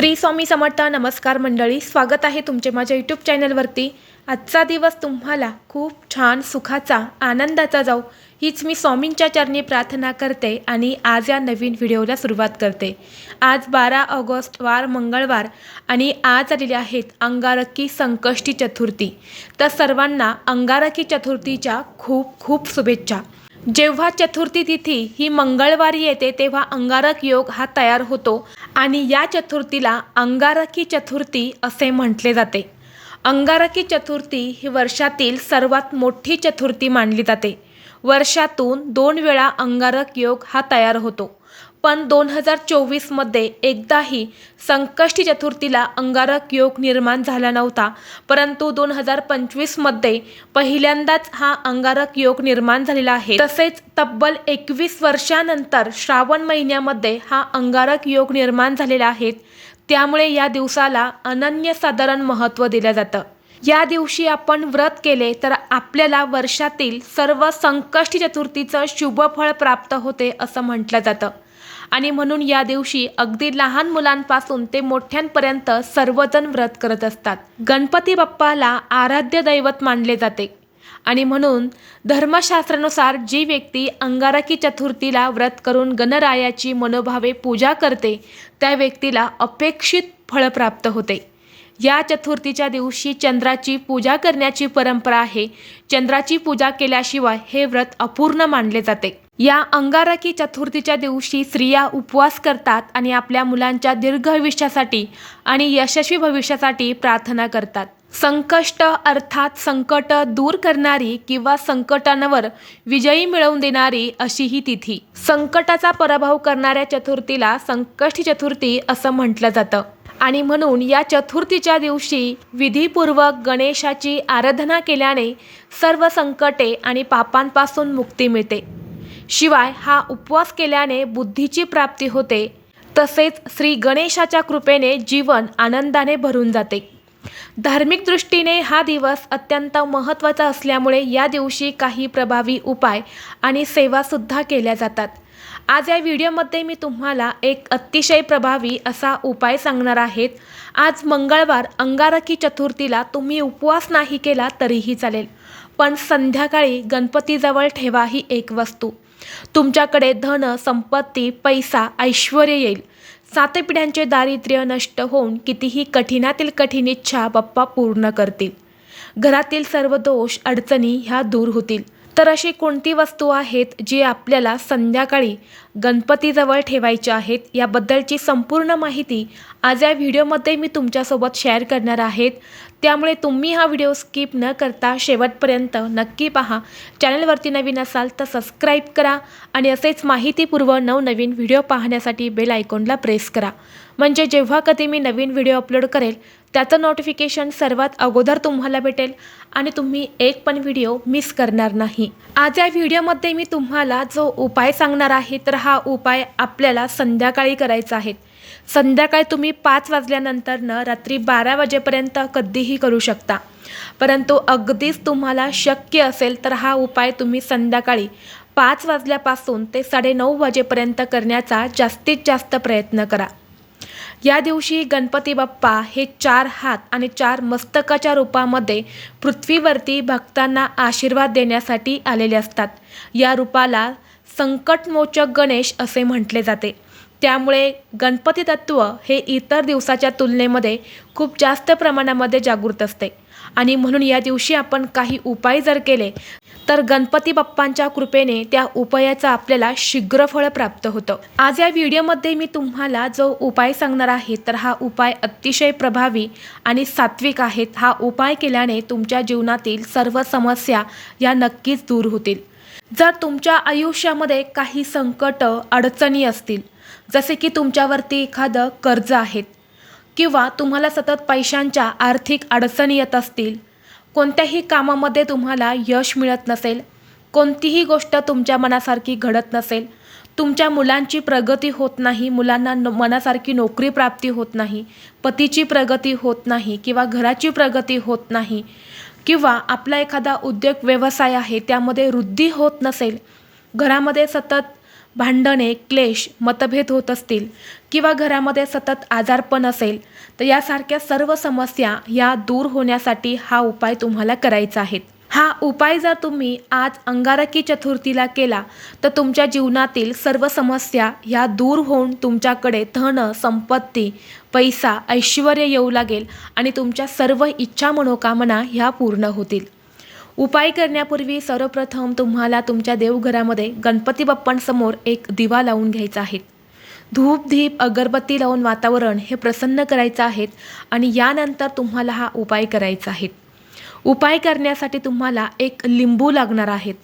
श्री स्वामी समर्थ नमस्कार मंडळी स्वागत आहे तुमचे माझ्या यूट्यूब चॅनलवरती आजचा दिवस तुम्हाला खूप छान सुखाचा आनंदाचा जाऊ हीच मी स्वामींच्या चरणी प्रार्थना करते आणि आज या नवीन व्हिडिओला सुरुवात करते. आज बारा ऑगस्ट वार मंगळवार आणि आज आलेले आहेत अंगारकी संकष्टी चतुर्थी. तर सर्वांना अंगारकी चतुर्थीच्या खूप खूप शुभेच्छा. जेव्हा चतुर्थी तिथी ही मंगळवारी येते तेव्हा अंगारक योग हा तयार होतो आणि या चतुर्थीला अंगारकी चतुर्थी असे म्हटले जाते. अंगारकी चतुर्थी ही वर्षातील सर्वात मोठी चतुर्थी मानली जाते. वर्षातून दोन वेळा अंगारक योग हा तयार होतो. पण दोन हजार चोवीसमध्ये एकदाही संकष्टी चतुर्थीला अंगारक योग निर्माण झाला नव्हता. परंतु दोन हजार पंचवीसमध्ये पहिल्यांदाच हा अंगारक योग निर्माण झालेला आहे. तसेच तब्बल एकवीस वर्षानंतर श्रावण महिन्यामध्ये हा अंगारक योग निर्माण झालेला आहे. त्यामुळे या दिवसाला अनन्यसाधारण महत्त्व दिलं जातं. या दिवशी आपण व्रत केले तर आपल्याला वर्षातील सर्व संकष्टी चतुर्थीचं शुभफळ प्राप्त होते असं म्हटलं जातं. आणि म्हणून या दिवशी अगदी लहान मुलांपासून ते मोठ्यांपर्यंत सर्वजण व्रत करत असतात. गणपती बाप्पाला आराध्य दैवत मानले जाते. आणि म्हणून धर्मशास्त्रानुसार जी व्यक्ती अंगारकी चतुर्थीला व्रत करून गणरायाची मनोभावे पूजा करते त्या व्यक्तीला अपेक्षित फळ प्राप्त होते. या चतुर्थीच्या दिवशी चंद्राची पूजा करण्याची परंपरा आहे. चंद्राची पूजा केल्याशिवाय हे व्रत अपूर्ण मानले जाते. या अंगारकी चतुर्थीच्या दिवशी स्त्रिया उपवास करतात आणि आपल्या मुलांच्या दीर्घ आयुष्यासाठी आणि यशस्वी भविष्यासाठी प्रार्थना करतात. संकष्ट अर्थात संकट दूर करणारी किंवा संकटांवर विजयी मिळवून देणारी अशी ही तिथी. संकटाचा पराभव करणाऱ्या चतुर्थीला संकष्टी चतुर्थी असं म्हटलं जातं. आणि म्हणून या चतुर्थीच्या दिवशी विधीपूर्वक गणेशाची आराधना केल्याने सर्व संकटे आणि पापांपासून मुक्ती मिळते. शिवाय हा उपवास केल्याने बुद्धीची प्राप्ती होते. तसेच श्री गणेशाच्या कृपेने जीवन आनंदाने भरून जाते. धार्मिक दृष्टीने हा दिवस अत्यंत महत्त्वाचा असल्यामुळे या दिवशी काही प्रभावी उपाय आणि सेवासुद्धा केल्या जातात. आज या व्हिडिओमध्ये मी तुम्हाला एक अतिशय प्रभावी असा उपाय सांगणार आहेत. आज मंगळवार अंगारकी चतुर्थीला तुम्ही उपवास नाही केला तरीही चालेल. पण संध्याकाळी गणपतीजवळ ठेवा ही एक वस्तू. तुमच्याकडे धन संपत्ती पैसा ऐश्वर येईल. सात पिढ्यांचे दारिद्र्य नष्ट होऊन कितीही कठीणातील कठीण इच्छा बाप्पा पूर्ण करतील. घरातील सर्व दोष अडचणी ह्या दूर होतील. तर अशी कोणती वस्तू आहेत जी आपल्याला संध्याकाळी गणपतीजवळ ठेवायच्या आहेत? याबद्दलची संपूर्ण माहिती आज या व्हिडिओमध्ये मी तुमच्यासोबत शेअर करणार आहेत. त्यामुळे तुम्ही हा व्हिडिओ स्किप न करता शेवटपर्यंत नक्की पहा. चॅनलवरती नवीन असाल तर सबस्क्राईब करा आणि असेच माहितीपूर्व नवनवीन व्हिडिओ पाहण्यासाठी बेल आयकॉनला प्रेस करा. म्हणजे जेव्हा कधी मी नवीन व्हिडिओ अपलोड करेल त्याचं नोटिफिकेशन सर्वात अगोदर तुम्हाला भेटेल आणि तुम्ही एक पण व्हिडिओ मिस करणार नाही. आज या व्हिडिओमध्ये मी तुम्हाला जो उपाय सांगणार आहे तर हा उपाय आपल्याला संध्याकाळी करायचा आहे. संध्याकाळी तुम्ही पाच वाजल्यानंतरनं रात्री बारा वाजेपर्यंत कधीही करू शकता. परंतु अगदीच तुम्हाला शक्य असेल तर हा उपाय तुम्ही संध्याकाळी पाच वाजल्यापासून ते साडेनऊ वाजेपर्यंत करण्याचा जास्तीत जास्त प्रयत्न करा. या दिवशी गणपती बाप्पा हे चार हात आणि चार मस्तकाच्या रूपामध्ये पृथ्वीवरती भक्तांना आशीर्वाद देण्यासाठी आलेले असतात. या रूपाला संकटमोचक गणेश असे म्हटले जाते. त्यामुळे गणपती तत्व हे इतर दिवसाच्या तुलनेमध्ये खूप जास्त प्रमाणामध्ये जागृत असते. आणि म्हणून या दिवशी आपण काही उपाय जर केले तर गणपती बाप्पांच्या कृपेने त्या उपायाचं आपल्याला शीघ्र फळ प्राप्त होतं. आज या व्हिडिओमध्ये मी तुम्हाला जो उपाय सांगणार आहे तर हा उपाय अतिशय प्रभावी आणि सात्विक आहेत. हा उपाय केल्याने तुमच्या जीवनातील सर्व समस्या या नक्कीच दूर होतील. जर तुमच्या आयुष्यामध्ये काही संकट अडचणी असतील जसे की तुमच्यावरती एखादं कर्ज आहेत किंवा तुम्हाला सतत पैशांच्या आर्थिक अडचणी येत असतील कोणत्याही कामामध्ये तुम्हाला यश मिळत नसेल कोणतीही गोष्ट तुमच्या मनासारखी घडत नसेल तुमच्या मुलांची प्रगती होत नाही मुलांना न मनासारखी नोकरी प्राप्ती होत नाही पतीची प्रगती होत नाही किंवा घराची प्रगती होत नाही किंवा आपला एखादा उद्योग व्यवसाय आहे त्यामध्ये वृद्धी होत नसेल घरामध्ये सतत भांडणे क्लेश मतभेद होत असतील किंवा घरामध्ये सतत आजारपण असेल तर यासारख्या सर्व समस्या या दूर होण्यासाठी हा उपाय तुम्हाला करायचा आहे. हा उपाय जर तुम्ही आज अंगारकी चतुर्थीला केला तर तुमच्या जीवनातील सर्व समस्या ह्या दूर होऊन तुमच्याकडे धन संपत्ती पैसा ऐश्वर येऊ लागेल आणि तुमच्या सर्व इच्छा मनोकामना ह्या पूर्ण होतील. उपाय करण्यापूर्वी सर्वप्रथम तुम्हाला तुमच्या देवघरामध्ये गणपती बाप्पांसमोर एक दिवा लावून घ्यायचा आहे. धूप धीप अगरबत्ती लावून वातावरण हे प्रसन्न करायचं आहे आणि यानंतर तुम्हाला हा उपाय करायचा आहे. उपाय करण्यासाठी तुम्हाला एक लिंबू लागणार आहेत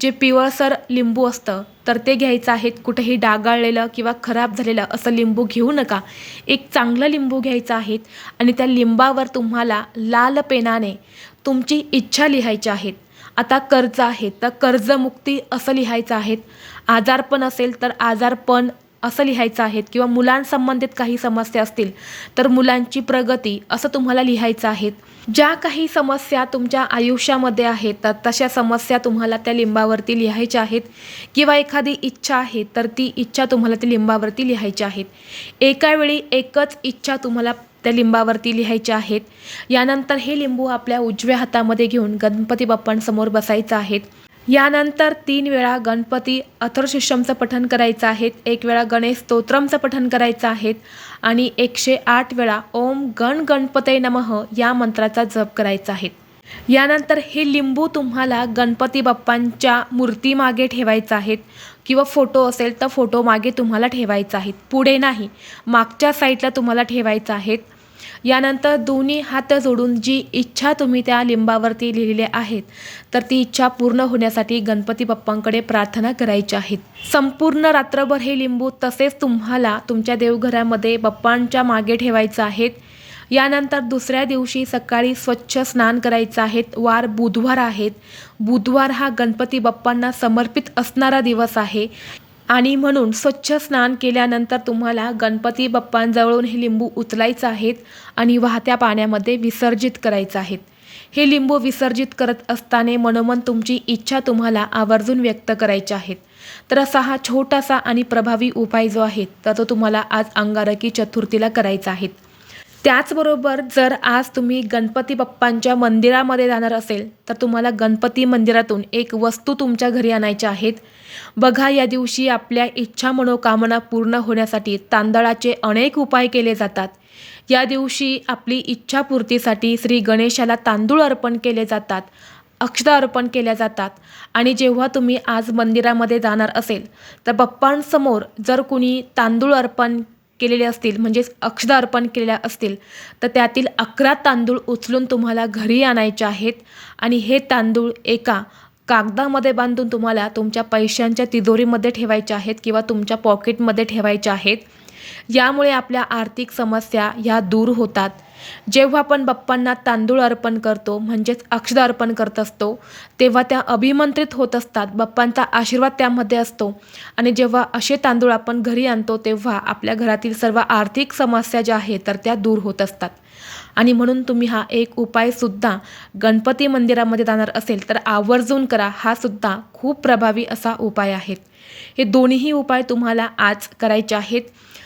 जे पिवळसर लिंबू असतं तर ते घ्यायचं आहेत कुठेही डागाळलेलं किंवा खराब झालेलं असं लिंबू घेऊ नका. एक चांगलं लिंबू घ्यायचं आहे आणि त्या लिंबावर तुम्हाला लाल पेनाने तुमची इच्छा लिहायची आहेत. आता कर्ज आहे तर कर्जमुक्ती असं लिहायचं आहेत. आजारपण असेल तर आजारपण असं लिहायचं आहेत किंवा मुलांसंबंधित काही समस्या असतील तर मुलांची प्रगती असं तुम्हाला लिहायचं आहेत. ज्या काही समस्या तुमच्या आयुष्यामध्ये आहेत तर तशा समस्या तुम्हाला त्या लिंबावरती लिहायच्या आहेत. किंवा एखादी इच्छा आहे तर ती इच्छा तुम्हाला त्या लिंबावरती लिहायची आहेत. एका वेळी एकच इच्छा तुम्हाला त्या लिंबावरती लिहायचे आहेत. यानंतर हे लिंबू आपल्या उजव्या हातामध्ये घेऊन गणपती बाप्पांसमोर बसायचं आहेत. यानंतर तीन वेळा गणपती अथर्शिष्यमचं पठण करायचं आहे. एक वेळा गणेश स्तोत्रमचं पठण करायचं आहे. आणि एकशे आठ वेळा ओम गण गणपते नमः या मंत्राचा जप करायचा आहे. यानंतर हे लिंबू तुम्हाला गणपती बाप्पांच्या मूर्तीमागे ठेवायचं आहेत. किंवा फोटो असेल तर फोटो मागे तुम्हाला ठेवायचा आहेत. पुढे नाही. मागच्या साईडला तुम्हाला ठेवायचं आहेत. यानंतर दोन्ही हात जोडून जी इच्छा तुम्ही त्या लिंबावरती लिहिलेल्या आहेत तर ती इच्छा पूर्ण होण्यासाठी गणपती बाप्पांकडे प्रार्थना करायची आहेत संपूर्ण रात्रभर हे लिंबू तसेच तुम्हाला तुमच्या देवघरामध्ये बाप्पांच्या मागे ठेवायचं आहेत. यानंतर दुसऱ्या दिवशी सकाळी स्वच्छ स्नान करायचं आहेत. वार बुधवार आहेत. बुधवार हा गणपती बाप्पांना समर्पित असणारा दिवस आहे. आणि म्हणून स्वच्छ स्नान केल्यानंतर तुम्हाला गणपती बाप्पांजवळून हे लिंबू उचलायचं आहेत आणि वाहत्या पाण्यामध्ये विसर्जित करायचं आहेत. हे लिंबू विसर्जित करत असताना मनोमन तुमची इच्छा तुम्हाला आवर्जून व्यक्त करायच्या आहेत. तर असा हा छोटासा आणि प्रभावी उपाय जो आहे तर तो तुम्हाला आज अंगारकी चतुर्थीला करायचा आहे. त्याचबरोबर जर आज तुम्ही गणपती बाप्पांच्या मंदिरामध्ये जाणार असेल तर तुम्हाला गणपती मंदिरातून एक वस्तू तुमच्या घरी आणायच्या आहेत. बघा या दिवशी आपल्या इच्छा मनोकामना पूर्ण होण्यासाठी तांदळाचे अनेक उपाय केले जातात. या दिवशी आपली इच्छापूर्तीसाठी श्री गणेशाला तांदूळ अर्पण केले जातात अक्षता अर्पण केल्या जातात. आणि जेव्हा तुम्ही आज मंदिरामध्ये जाणार असेल तर बाप्पांसमोर जर कुणी तांदूळ अर्पण केलेले असतील म्हणजेच अक्षदा अर्पण केलेल्या असतील तर त्यातील अकरा तांदूळ उचलून तुम्हाला घरी आणायचे आहेत आणि हे तांदूळ एका कागदामध्ये बांधून तुम्हाला तुमच्या पैशांच्या तिजोरीमध्ये ठेवायचे आहेत किंवा तुमच्या पॉकेटमध्ये ठेवायचे आहेत. यामुळे आपल्या आर्थिक समस्या ह्या दूर होतात. जेव्हा आपण बाप्पांना तांदूळ अर्पण करतो म्हणजेच अक्षदा अर्पण करत असतो तेव्हा त्या अभिमंत्रित होत असतात. बाप्पांचा आशीर्वाद त्यामध्ये असतो. आणि जेव्हा असे तांदूळ आपण घरी आणतो तेव्हा आपल्या घरातील सर्व आर्थिक समस्या ज्या आहेत तर त्या दूर होत असतात. आणि म्हणून तुम्ही हा एक उपायसुद्धा गणपती मंदिरामध्ये जाणार असेल तर आवर्जून करा. हा सुद्धा खूप प्रभावी असा उपाय आहे. हे दोन्हीही उपाय तुम्हाला आज करायचे आहेत.